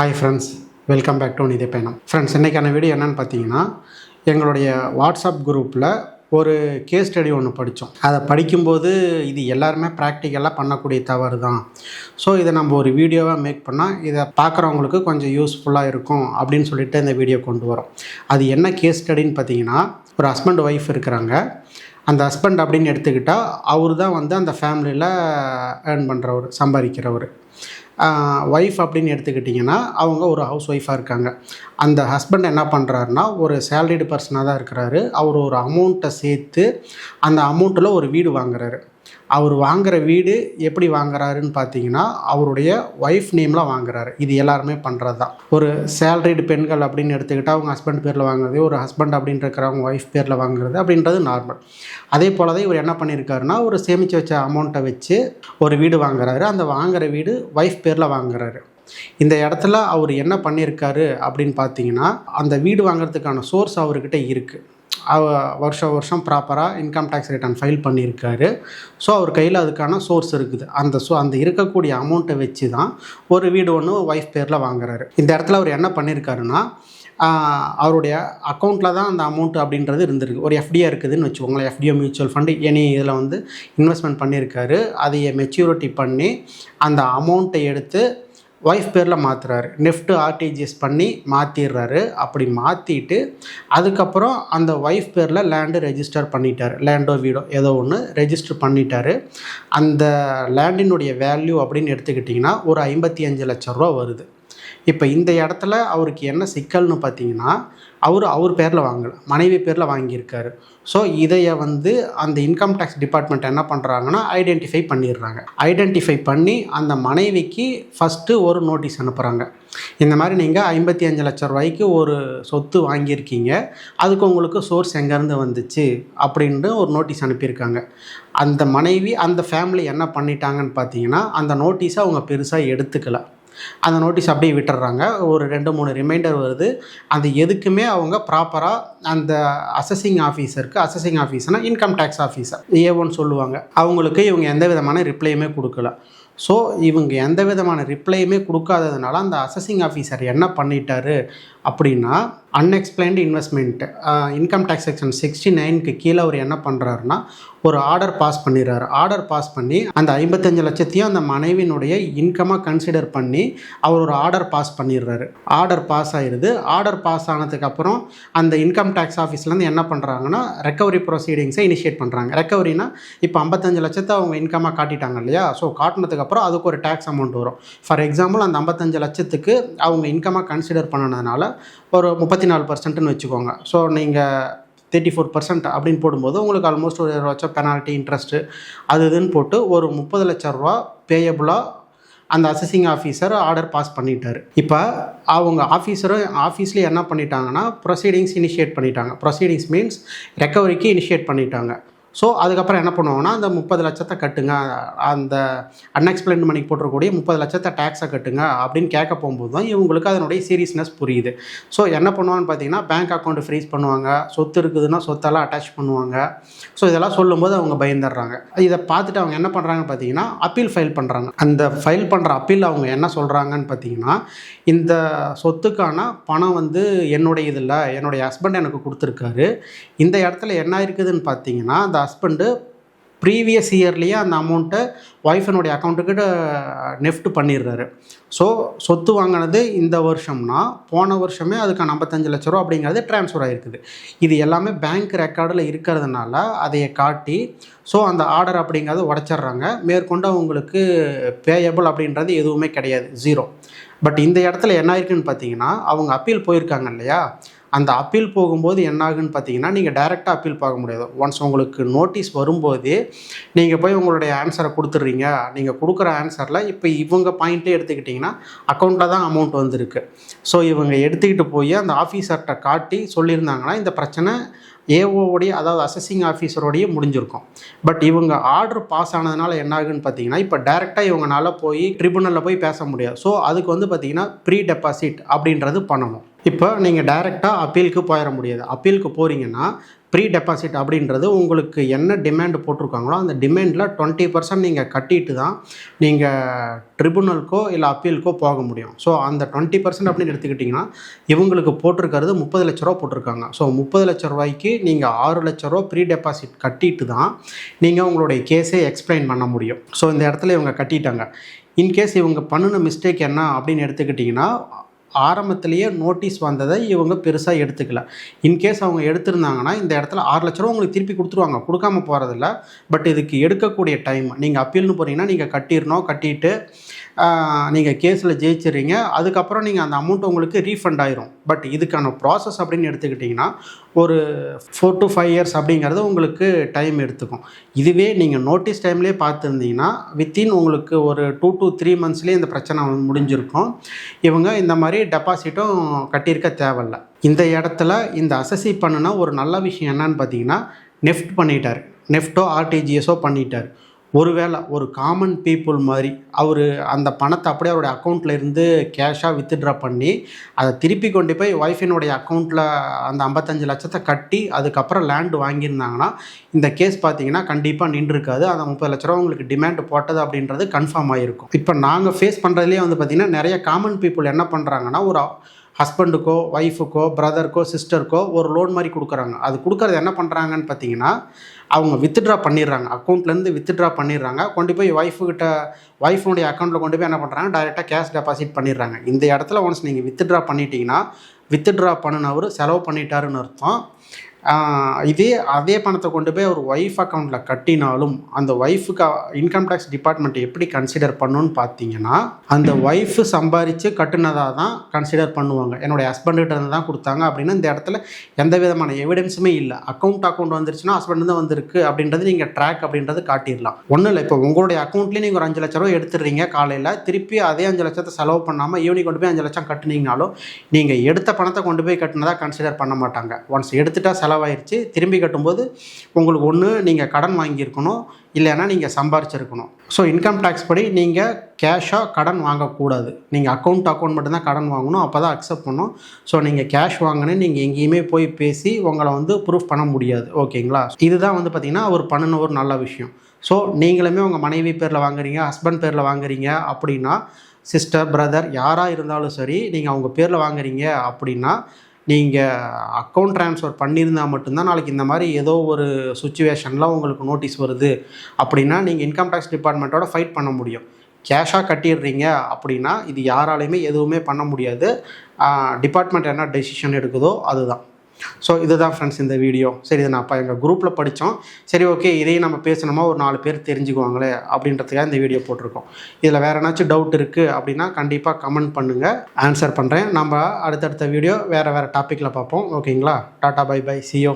Hi friends welcome back to Nidhi Payanam friends இன்றைக்கான video என்னென்னு பார்த்தீங்கன்னா எங்களுடைய வாட்ஸ்அப் குரூப்பில் ஒரு கேஸ் ஸ்டடி ஒன்று படித்தோம். அதை படிக்கும்போது இது எல்லாருமே ப்ராக்டிக்கலாக பண்ணக்கூடிய தவறு தான். ஸோ இதை நம்ம ஒரு வீடியோவாக மேக் பண்ணால் இதை பார்க்குறவங்களுக்கு கொஞ்சம் யூஸ்ஃபுல்லாக இருக்கும் அப்படின்னு சொல்லிட்டு இந்த வீடியோ கொண்டு வரோம். அது என்ன கேஸ் ஸ்டடின்னு பார்த்தீங்கன்னா ஒரு ஹஸ்பண்ட் ஒய்ஃப் இருக்கிறாங்க. அந்த ஹஸ்பண்ட் அப்படின்னு எடுத்துக்கிட்டால் அவர் தான் வந்து அந்த ஃபேமிலியில் ஏர்ன் பண்ணுறவர் சம்பாதிக்கிறவர். ஒய்ஃப் அப்படின்னு எடுத்துக்கிட்டிங்கன்னா அவங்க ஒரு ஹவுஸ் ஒய்ஃபாக இருக்காங்க. அந்த ஹஸ்பண்ட் என்ன பண்ணுறாருனா ஒரு சேலரிடு பர்சனாக தான் இருக்கிறாரு. அவர் ஒரு அமௌண்ட்டை சேர்த்து அந்த அமௌண்ட்டில் ஒரு வீடு வாங்குறாரு. அவர் வாங்குகிற வீடு எப்படி வாங்குறாருன்னு பார்த்தீங்கன்னா அவருடைய ஒய்ஃப் நேமில் வாங்குறாரு. இது எல்லாருமே பண்ணுறது தான் ஒரு சேலரிடு பெண்கள் அப்படின்னு எடுத்துக்கிட்டால் அவங்க ஹஸ்பண்ட் பேரில் வாங்குறது ஒரு ஹஸ்பண்ட் அப்படின்னு இருக்கிறவங்க ஒய்ஃப் பேரில் வாங்குறது அப்படின்றது நார்மல் அதே போல் தான் இவர் என்ன பண்ணியிருக்காருன்னா ஒரு சேமித்து வச்ச அமௌண்ட்டை வச்சு ஒரு வீடு வாங்குறாரு. அந்த வாங்குகிற வீடு ஒய்ஃப் பேரில் வாங்குறாரு. இந்த இடத்துல அவர் என்ன பண்ணியிருக்காரு அப்படின்னு பார்த்தீங்கன்னா அந்த வீடு வாங்குறதுக்கான சோர்ஸ் அவர்கிட்ட இருக்குது வருஷம் வருஷம் ப்ராப்பராக இன்கம் டேக்ஸ் ரிட்டர்ன் ஃபைல் பண்ணியிருக்காரு. ஸோ அவர் கையில் அதுக்கான சோர்ஸ் இருக்குது. அந்த ஸோ அந்த இருக்கக்கூடிய அமௌண்ட்டை வச்சு தான் ஒரு வீடு ஒன்று ஒய்ஃப் பேரில் வாங்குறாரு. இந்த இடத்துல அவர் என்ன பண்ணியிருக்காருன்னா அவருடைய அக்கௌண்ட்டில் தான் அந்த அமௌண்ட் அப்படின்றது இருந்திருக்கு. ஒரு எஃப்டியா இருக்குதுன்னு வச்சுக்கோங்களேன். எஃப்டிஓ மியூச்சுவல் ஃபண்டு எனி இதில் வந்து இன்வெஸ்ட்மெண்ட் பண்ணியிருக்காரு. அதை மெச்சூரிட்டி பண்ணி அந்த அமௌண்ட்டை எடுத்து ஒய்ஃப் பேரில் மாற்றுறாரு நெஃப்ட்டு ஆர்டிஜிஎஸ் பண்ணி மாற்றிடுறாரு அப்படி மாற்றிட்டு அதுக்கப்புறம் அந்த ஒய்ஃப் பேரில் லேண்டு ரெஜிஸ்டர் பண்ணிட்டார். லேண்டோ வீடோ ஏதோ ஒன்று ரெஜிஸ்டர் பண்ணிட்டார். அந்த லேண்டினுடைய வேல்யூ அப்படின்னு எடுத்துக்கிட்டிங்கன்னா ஒரு ஐம்பத்தி அஞ்சு லட்ச ரூபா வருது. இப்போ இந்த இடத்துல அவருக்கு என்ன சிக்கல்னு பார்த்தீங்கன்னா அவர் அவர் பேரில் வாங்கலை மனைவி பேரில் வாங்கியிருக்காரு. ஸோ இதைய வந்து அந்த இன்கம் டேக்ஸ் டிபார்ட்மெண்ட் என்ன பண்ணுறாங்கன்னா ஐடென்டிஃபை பண்ணிடுறாங்க. ஐடென்டிஃபை பண்ணி அந்த மனைவிக்கு ஃபஸ்ட்டு ஒரு நோட்டீஸ் அனுப்புகிறாங்க இந்த மாதிரி நீங்கள் ஐம்பத்தி அஞ்சு லட்ச ரூபாய்க்கு ஒரு சொத்து வாங்கியிருக்கீங்க. அதுக்கு உங்களுக்கு சோர்ஸ் எங்கேருந்து வந்துச்சு? அப்படின்ட்டு ஒரு நோட்டீஸ் அனுப்பியிருக்காங்க. அந்த மனைவி அந்த ஃபேமிலி என்ன பண்ணிட்டாங்கன்னு பார்த்தீங்கன்னா அந்த நோட்டீஸை அவங்க பெருசாக எடுத்துக்கலை. அந்த நோட்டீஸ் அப்படியே விட்டுறாங்க ஒரு ரெண்டு மூணு ரிமைண்டர் வருது. அந்த எதுக்குமே அவங்க ப்ராப்பராக அந்த அசஸிங் ஆஃபீஸருக்கு assessing ஆஃபீஸ்னால் income tax officer A one சொல்லுவாங்க. அவங்களுக்கு இவங்க எந்த விதமான ரிப்ளையுமே கொடுக்கல. ஸோ இவங்க எந்த விதமான ரிப்ளையுமே கொடுக்காததுனால அந்த அசஸிங் ஆஃபீஸர் என்ன பண்ணிட்டாரு? அப்படின்னா unexplained investment income tax section sixty நைனுக்கு கீழே அவர் என்ன பண்ணுறாருன்னா ஒரு ஆர்டர் பாஸ் பண்ணிடுறாரு. ஆர்டர் பாஸ் பண்ணி அந்த ஐம்பத்தஞ்சு லட்சத்தையும் அந்த மனைவியினுடைய இன்கமாக கன்சிடர் பண்ணி அவர் ஒரு ஆர்டர் பாஸ் பண்ணிடுறாரு. ஆர்டர் பாஸ் ஆயிடுது. ஆர்டர் பாஸ் ஆனதுக்கப்புறம் அந்த இன்கம் டேக்ஸ் ஆஃபீஸ்லேருந்து என்ன பண்ணுறாங்கன்னா ரெக்கவரி ப்ரொசீடிங்ஸை இனிஷியேட் பண்ணுறாங்க ரெக்கவரினா இப்போ ஐம்பத்தஞ்சு லட்சத்தை அவங்க இன்கமாக காட்டிட்டாங்க இல்லையா? ஸோ காட்டினதுக்கப்புறம் அதுக்கு ஒரு டேக்ஸ் அமௌண்ட் வரும். ஃபார் எக்ஸாம்பிள் அந்த ஐம்பத்தஞ்சு லட்சத்துக்கு அவங்க இன்கமாக கன்சிடர் பண்ணதுனால ஒரு முப்பத்தி நாலு பர்சன்ட்னு வச்சுக்கோங்க. ஸோ நீங்கள் தேர்ட்டி ஃபோர் பர்சன்ட் அப்படின்னு போடும்போது உங்களுக்கு ஆல்மோஸ்ட் ஒரு இருபது லட்சம் பெனால்ட்டி இன்ட்ரெஸ்ட்டு அது இதுன்னு போட்டு ஒரு முப்பது லட்ச ரூபா பேயபுளாக அந்த அசஸிங் ஆஃபீஸர் ஆர்டர் பாஸ் பண்ணிட்டார். இப்போ அவங்க ஆஃபீஸரும் ஆஃபீஸ்லேயே என்ன பண்ணிட்டாங்கன்னா ப்ரொசீடிங்ஸ் இனிஷியேட் பண்ணிட்டாங்க. ப்ரொசீடிங்ஸ் மீன்ஸ் ரெக்கவரிக்கு இனிஷியேட் பண்ணிட்டாங்க. ஸோ அதுக்கப்புறம் என்ன பண்ணுவோம்னா அந்த முப்பது லட்சத்தை கட்டுங்க. அந்த அன்எக்ஸ்பிளைன் மணிக்கு போட்டிருக்கக்கூடிய முப்பது லட்சத்தை டேக்ஸை கட்டுங்க அப்படின்னு கேட்க போகும்போது தான் இவங்களுக்கு அதனுடைய சீரியஸ்னஸ் புரியுது. ஸோ என்ன பண்ணுவான்னு பார்த்தீங்கன்னா பேங்க் அக்கௌண்ட் ஃப்ரீஸ் பண்ணுவாங்க. சொத்து இருக்குதுன்னா சொத்தெல்லாம் அட்டாச் பண்ணுவாங்க. ஸோ இதெல்லாம் சொல்லும்போது அவங்க பயந்துடுறாங்க. இதை பார்த்துட்டு அவங்க என்ன பண்ணுறாங்கன்னு பார்த்தீங்கன்னா அப்பீல் ஃபைல் பண்ணுறாங்க அந்த ஃபைல் பண்ணுற அப்பீல் அவங்க என்ன சொல்கிறாங்கன்னு பார்த்தீங்கன்னா இந்த சொத்துக்கான பணம் வந்து என்னுடைய இதில் என்னுடைய ஹஸ்பண்ட் எனக்கு கொடுத்துருக்காரு. இந்த இடத்துல என்ன இருக்குதுன்னு பார்த்தீங்கன்னா அந்த ஹஸ்பண்டு ப்ரீவியஸ் இயர்லேயே அந்த அமௌண்ட்டை ஒய்ஃபனுடைய அக்கௌண்ட்டுக்கிட்ட நெஃப்ட் பண்ணிடுறாரு. ஸோ சொத்து வாங்கினது இந்த வருஷம்னா போன வருஷமே அதுக்கான ஐம்பத்தஞ்சு லட்ச ரூபா அப்படிங்கிறது ட்ரான்ஸ்ஃபர் ஆகிருக்குது இது எல்லாமே பேங்க் ரெக்கார்டில் இருக்கிறதுனால அதையை காட்டி ஸோ அந்த ஆர்டர் அப்படிங்கிறத உடச்சிட்றாங்க. மேற்கொண்டு அவங்களுக்கு பேயபிள் அப்படின்றது எதுவுமே கிடையாது ஜீரோ பட் இந்த இடத்துல என்ன ஆயிருக்குன்னு பார்த்தீங்கன்னா அவங்க அப்பீல் போயிருக்காங்க இல்லையா? அந்த அப்பீல் போகும்போது என்ன ஆகுன்னு பார்த்தீங்கன்னா நீங்கள் டைரெக்டாக அப்பீல் பார்க்க முடியாது. ஒன்ஸ் உங்களுக்கு நோட்டீஸ் வரும்போது நீங்கள் போய் உங்களுடைய ஆன்சரை கொடுத்துட்றீங்க. நீங்கள் கொடுக்குற ஆன்சரில் இப்போ இவங்க பாயிண்ட்டே எடுத்துக்கிட்டிங்கன்னா அக்கௌண்ட்டில் தான் அமௌண்ட் வந்திருக்கு. ஸோ இவங்க எடுத்துக்கிட்டு போய் அந்த ஆஃபீஸர்கிட்ட காட்டி சொல்லியிருந்தாங்கன்னா இந்த பிரச்சனை ஏஓவுடைய அதாவது அசஸிங் ஆஃபீஸரோடைய முடிஞ்சிருக்கும். பட் இவங்க ஆர்டர் பாஸ் ஆனதுனால என்ன ஆகுன்னு பார்த்தீங்கன்னா இப்போ டேரெக்டாக இவங்களால போய் ட்ரிபுனலில் போய் பேச முடியாது. ஸோ அதுக்கு வந்து பார்த்தீங்கன்னா ப்ரீ டெபாசிட் அப்படின்றது பண்ணணும். இப்போ நீங்கள் டைரெக்டாக அப்பீலுக்கு போயிட முடியாது. அப்பீலுக்கு போகிறீங்கன்னா ப்ரீ டெபாசிட் அப்படின்றது உங்களுக்கு என்ன டிமாண்ட் போட்டிருக்காங்களோ அந்த டிமாண்டில் டுவெண்ட்டி பர்சன்ட் நீங்கள் கட்டிட்டு தான் நீங்கள் ட்ரிபுனலுக்கோ இல்லை அப்பீலுக்கோ போக முடியும். ஸோ அந்த டுவெண்ட்டி பர்சன்ட் அப்படின்னு எடுத்துக்கிட்டிங்கன்னா இவங்களுக்கு போட்டிருக்கிறது முப்பது லட்ச ரூபா போட்டிருக்காங்க. ஸோ முப்பது லட்ச ரூபாய்க்கு நீங்கள் ஆறு லட்ச ரூபா ப்ரீ டெபாசிட் கட்டிட்டு தான் நீங்கள் உங்களுடைய கேஸை எக்ஸ்பிளைன் பண்ண முடியும். ஸோ இந்த இடத்துல இவங்க கட்டிட்டாங்க. இன்கேஸ் இவங்க பண்ணின மிஸ்டேக் என்ன அப்படின்னு எடுத்துக்கிட்டிங்கன்னா ஆரம்பத்திலேயே நோட்டீஸ் வந்ததை இவங்க பெருசாக எடுத்துக்கல. இன்கேஸ் அவங்க எடுத்திருந்தாங்கன்னா இந்த இடத்துல ஆறு லட்ச ரூபா உங்களுக்கு திருப்பி கொடுத்துருவாங்க. கொடுக்காம போகிறதில்ல பட் இதுக்கு எடுக்கக்கூடிய டைம் நீங்கள் அப்பீல்னு போகிறீங்கன்னா நீங்கள் கட்டிடணும் கட்டிட்டு நீங்கள் கேஸில் ஜெயிச்சிடுறீங்க. அதுக்கப்புறம் நீங்கள் அந்த அமௌண்ட் உங்களுக்கு ரீஃபண்ட் ஆயிரும். பட் இதுக்கான ப்ராசஸ் அப்படின்னு எடுத்துக்கிட்டிங்கன்னா ஒரு ஃபோர் டு ஃபைவ் இயர்ஸ் அப்படிங்கிறது உங்களுக்கு டைம் எடுத்துக்கும். இதுவே நீங்கள் நோட்டீஸ் டைம்லேயே பார்த்துருந்தீங்கன்னா வித்தின் உங்களுக்கு ஒரு டூ டு த்ரீ மந்த்ஸ்லேயே இந்த பிரச்சனை முடிஞ்சிருக்கும். இவங்க இந்த மாதிரி டெபாசிட்டும் கட்டியிருக்க தேவையில்ல. இந்த இடத்துல இந்த அசசி பண்ணுன ஒரு நல்ல விஷயம் என்னன்னு பார்த்தீங்கன்னா நெஃப்ட் பண்ணிட்டார். நெஃப்ட்டோ ஆர்டிஜிஎஸோ பண்ணிட்டார். ஒருவேளை ஒரு காமன் பீப்புள் மாதிரி அவர் அந்த பணத்தை அப்படியே அவருடைய அக்கௌண்ட்டில் இருந்து கேஷாக வித்ட்ரா பண்ணி அதை திருப்பி கொண்டு போய் ஒய்ஃபினுடைய அக்கௌண்ட்டில் அந்த ஐம்பத்தஞ்சு லட்சத்தை கட்டி அதுக்கப்புறம் லேண்டு வாங்கியிருந்தாங்கன்னா இந்த கேஸ் பார்த்தீங்கன்னா கண்டிப்பாக நின்றுருக்காது. அந்த முப்பது லட்ச ரூபா உங்களுக்கு டிமாண்ட் போட்டது அப்படின்றது கன்ஃபார்ம் ஆகிருக்கும் இப்போ நாங்கள் ஃபேஸ் பண்ணுறதுலேயே வந்து பார்த்திங்கன்னா நிறைய காமன் பீப்புள் என்ன பண்ணுறாங்கன்னா ஒரு ஹஸ்பண்டுக்கோ ஒய்ஃபுக்கோ பிரதருக்கோ சிஸ்டருக்கோ ஒரு லோன் மாதிரி கொடுக்குறாங்க. அது கொடுக்குறது என்ன பண்ணுறாங்கன்னு பார்த்தீங்கன்னா அவங்க வித்ட்ரா பண்ணிடுறாங்க. அக்கௌண்ட்லேருந்து வித்ட்ரா பண்ணிடுறாங்க. கொண்டு போய் ஒய்ஃபுக்கிட்ட ஒய்ஃபுடைய அக்கௌண்ட்டில் கொண்டு போய் என்ன பண்ணுறாங்க டைரெக்டாக கேஷ் டெபாசிட் பண்ணிடுறாங்க. இந்த இடத்துல ஒன்ஸ் நீங்கள் வித்ட்ரா பண்ணிட்டீங்கன்னா வித்ட்ரா பண்ணினவர் செலவு பண்ணிட்டாருன்னு அர்த்தம். இதே அதே பணத்தை கொண்டு போய் அவர் ஒய்ஃப் அக்கௌண்ட்டில் கட்டினாலும் அந்த ஒய்ஃபுக்கு இன்கம் டேக்ஸ் டிபார்ட்மெண்ட் எப்படி கன்சிடர் பண்ணுன்னு பார்த்தீங்கன்னா அந்த ஒய்ஃபு சம்பாரித்து கட்டுனதாக தான் கன்சிடர் பண்ணுவாங்க. என்னுடைய ஹஸ்பண்ட்கிட்ட இருந்து தான் கொடுத்தாங்க அப்படின்னு இந்த இடத்துல எந்த விதமான எவிடன்ஸுமே இல்லை. அக்கௌண்ட் அக்கௌண்ட் வந்துருச்சுன்னா ஹஸ்பண்ட் தான் வந்திருக்கு அப்படின்றது நீங்கள் ட்ராக் அப்படின்றது காட்டிடலாம். ஒன்றும் இல்லை இப்போ உங்களுடைய அக்கௌண்ட்லேயே நீங்கள் ஒரு அஞ்சு லட்ச ரூபா எடுத்துடுறீங்க காலையில் திருப்பி அதே அஞ்சு லட்சத்தை செலவு பண்ணாமல் ஈவினிங் கொண்டு போய் அஞ்சு லட்சம் கட்டுனீங்கனாலும் நீங்கள் எடுத்த பணத்தை கொண்டு போய் கட்டினதாக கன்சிடர் பண்ண மாட்டாங்க. ஒன்ஸ் எடுத்துட்டா செலவாயிருச்சு. திரும்பி கட்டும்போது உங்களுக்கு ஒன்று நீங்கள் கடன் வாங்கியிருக்கணும் இல்லைன்னா நீங்கள் சம்பாரிச்சிருக்கணும். ஸோ இன்கம் டேக்ஸ் படி நீங்கள் கேஷாக கடன் வாங்கக்கூடாது. நீங்கள் அக்கௌண்ட் அக்கௌண்ட் மட்டும்தான் கடன் வாங்கணும் அப்போ தான் அக்செப்ட் பண்ணும் ஸோ நீங்கள் கேஷ் வாங்கினே நீங்கள் எங்கேயுமே போய் பேசி உங்களை வந்து ப்ரூஃப் பண்ண முடியாது. ஓகேங்களா இதுதான் வந்து பார்த்திங்கன்னா அவர் பண்ணின ஒரு நல்ல விஷயம். ஸோ நீங்களுமே உங்கள் மனைவி பேரில் வாங்குறீங்க ஹஸ்பண்ட் பேரில் வாங்குறீங்க அப்படின்னா சிஸ்டர் பிரதர் யாராக இருந்தாலும் சரி நீங்கள் அவங்க பேரில் வாங்குறீங்க அப்படின்னா நீங்கள் அக்கௌண்ட் ட்ரான்ஸ்ஃபர் பண்ணியிருந்தால் மட்டும்தான் நாளைக்கு இந்த மாதிரி ஏதோ ஒரு சுச்சுவேஷனில் உங்களுக்கு நோட்டீஸ் வருது அப்படின்னா நீங்கள் இன்கம் டேக்ஸ் டிபார்ட்மெண்ட்டோட ஃபைட் பண்ண முடியும். கேஷாக கட்டிடுறீங்க அப்படின்னா இது யாராலையுமே எதுவுமே பண்ண முடியாது. டிபார்ட்மெண்ட் என்ன டெசிஷன் எடுக்குதோ அதுதான். ஸோ இதுதான் ஃப்ரெண்ட்ஸ் இந்த வீடியோ சரி இதை நான் அப்போ எங்கள் குரூப்பில் படித்தோம் சரி ஓகே இதையும் நம்ம பேசணுமா? ஒரு நாலு பேர் தெரிஞ்சுக்குவாங்களே அப்படின்றதுக்காக இந்த வீடியோ போட்டிருக்கோம். இதில் வேறு ஏதாச்சும் டவுட் இருக்குது அப்படின்னா கண்டிப்பாக கமெண்ட் பண்ணுங்கள் ஆன்சர் பண்ணுறேன் நம்ம அடுத்தடுத்த வீடியோ வேறு வேறு டாப்பிக்கில் பார்ப்போம். ஓகேங்களா டாட்டா பை பை சியோ